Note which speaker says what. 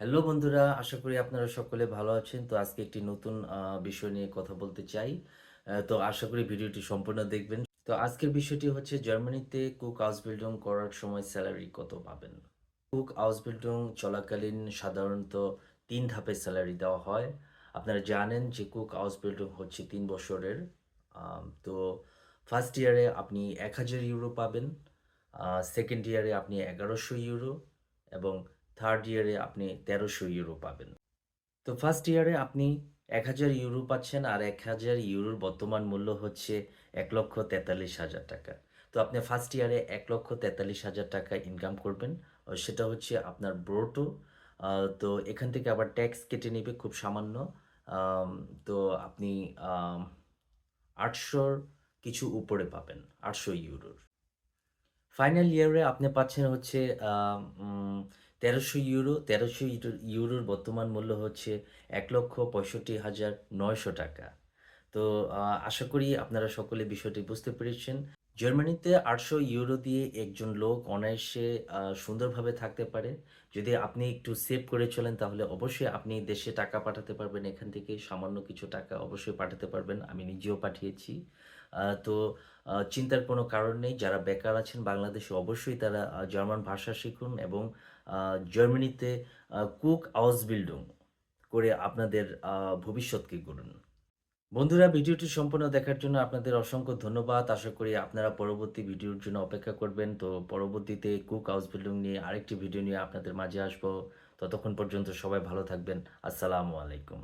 Speaker 1: Hello বন্ধুরা, আশা করি আপনারা সকলে ভালো আছেন। তো আজকে একটি নতুন বিষয় নিয়ে কথা বলতে চাই। তো আশা করি ভিডিওটি সম্পূর্ণ দেখবেন। তো আজকের বিষয়টি হচ্ছে, জার্মানিতে কুক আউসবিল্ডিং করার সময় স্যালারি কত পাবেন? কুক হাউস বিল্ডিং চলাকালীন সাধারণত তিন ধাপে স্যালারি দেওয়া হয়। আপনারা জানেন যে কুক আউসবিল্ডিং হচ্ছে তিন বছরের। তো ফার্স্ট ইয়ারে আপনি এক হাজার ইউরো পাবেন সেকেন্ড ইয়ারে আপনি এগারোশো ইউরো এবং থার্ড ইয়ারে আপনি তেরোশো ইউরো পাবেন। তো ফার্স্ট ইয়ারে আপনি এক হাজার ইউরো পাচ্ছেন আর এক হাজার ইউরোর বর্তমান মূল্য হচ্ছে এক লক্ষ তেতাল্লিশ হাজার টাকা। তো আপনি ফার্স্ট ইয়ারে এক লক্ষ তেতাল্লিশ হাজার টাকা ইনকাম করবেন। সেটা হচ্ছে আপনার ব্রোটো তো এখান থেকে আবার ট্যাক্স কেটে নেবে খুব সামান্য। তো আপনি আটশোর কিছু উপরে পাবেন, আটশো ইউরোর ফাইনাল ইয়ারে আপনি পাচ্ছেন হচ্ছে তেরোশো ইউরো, তেরোশো ইউরোর বর্তমান মূল্য হচ্ছে এক লক্ষ পঁয়ষট্টি হাজার নয়শো টাকা। তো আশা করি আপনারা সকলে বিষয়টি বুঝতে পেরেছেন। জার্মানিতে আটশো ইউরো দিয়ে একজন লোক অনায়াসে সুন্দরভাবে থাকতে পারে। যদি আপনি একটু সেভ করে চলেন, তাহলে অবশ্যই আপনি দেশে টাকা পাঠাতে পারবেন। এখান থেকে সামান্য কিছু টাকা অবশ্যই পাঠাতে পারবেন। আমি নিজেও পাঠিয়েছি। তো চিন্তার কোনো কারণ নেই। যারা বেকার আছেন বাংলাদেশে অবশ্যই তারা জার্মান ভাষা শিখুন এবং জার্মানিতে কুক আউসবিল্ডিং করে আপনাদের ভবিষ্যৎকে গড়ুন। বন্ধুরা, ভিডিওটি সম্পূর্ণ দেখার জন্য আপনাদের অসংখ্য ধন্যবাদ। আশা করি আপনারা পরবর্তী ভিডিওর জন্য অপেক্ষা করবেন। তো পরবর্তীতে কুক হাউস বিল্ডিং নিয়ে আরেকটি ভিডিও নিয়ে আপনাদের মাঝে আসব। ততক্ষণ পর্যন্ত সবাই ভালো থাকবেন। আসসালামু আলাইকুম।